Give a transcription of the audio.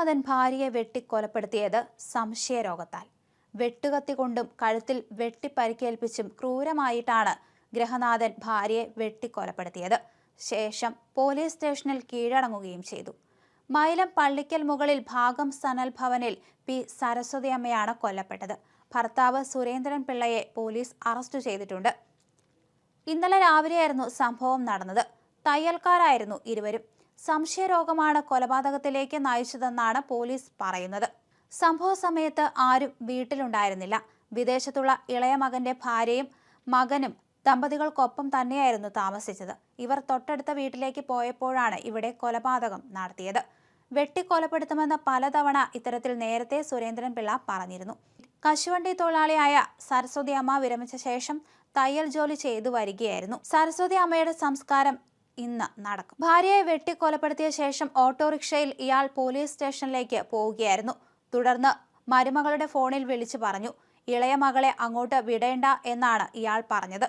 ഗൃഹനാഥൻ ഭാര്യയെ വെട്ടി വെട്ടിക്കൊലപ്പെടുത്തിയത് സംശയരോഗത്താൽ. വെട്ടുകത്തി കൊണ്ടും കഴുത്തിൽ വെട്ടിപ്പരിക്കേൽപ്പിച്ചും ക്രൂരമായിട്ടാണ് ഗ്രഹനാഥൻ ഭാര്യയെ വെട്ടിക്കൊലപ്പെടുത്തിയത്. ശേഷം പോലീസ് സ്റ്റേഷനിൽ കീഴടങ്ങുകയും ചെയ്തു. മൈലം പള്ളിക്കൽ മുകളിൽ ഭാഗം സനൽ ഭവനിൽ പി സരസ്വതി അമ്മയാണ് കൊല്ലപ്പെട്ടത്. ഭർത്താവ് സുരേന്ദ്രൻ പിള്ളയെ പോലീസ് അറസ്റ്റ് ചെയ്തിട്ടുണ്ട്. ഇന്നലെ രാവിലെയായിരുന്നു സംഭവം നടന്നത്. തയ്യൽക്കാരായിരുന്നു ഇരുവരും. സംശയരോഗമാണ് കൊലപാതകത്തിലേക്ക് നയിച്ചതെന്നാണ് പോലീസ് പറയുന്നത്. സംഭവ സമയത്ത് ആരും വീട്ടിലുണ്ടായിരുന്നില്ല. വിദേശത്തുള്ള ഇളയ മകന്റെ ഭാര്യയും മകനും ദമ്പതികൾക്കൊപ്പം തന്നെയായിരുന്നു താമസിച്ചത്. ഇവർ തൊട്ടടുത്ത വീട്ടിലേക്ക് പോയപ്പോഴാണ് ഇവിടെ കൊലപാതകം നടത്തിയത്. വെട്ടിക്കൊലപ്പെടുത്തുമെന്ന് പലതവണ ഇത്തരത്തിൽ നേരത്തെ സുരേന്ദ്രൻ പിള്ള പറഞ്ഞിരുന്നു. കശുവണ്ടി തൊഴിലാളിയായ സരസ്വതി അമ്മ വിരമിച്ച ശേഷം തയ്യൽ ജോലി ചെയ്തു വരികയായിരുന്നു. സരസ്വതി അമ്മയുടെ സംസ്കാരം ഇന്ന് നടക്കും. ഭാര്യയെ വെട്ടിക്കൊലപ്പെടുത്തിയ ശേഷം ഓട്ടോറിക്ഷയിൽ ഇയാൾ പോലീസ് സ്റ്റേഷനിലേക്ക് പോവുകയായിരുന്നു. തുടർന്ന് മരുമകളുടെ ഫോണിൽ വിളിച്ചു പറഞ്ഞു ഇളയ മകളെ അങ്ങോട്ട് വിടേണ്ട എന്നാണ് ഇയാൾ പറഞ്ഞത്.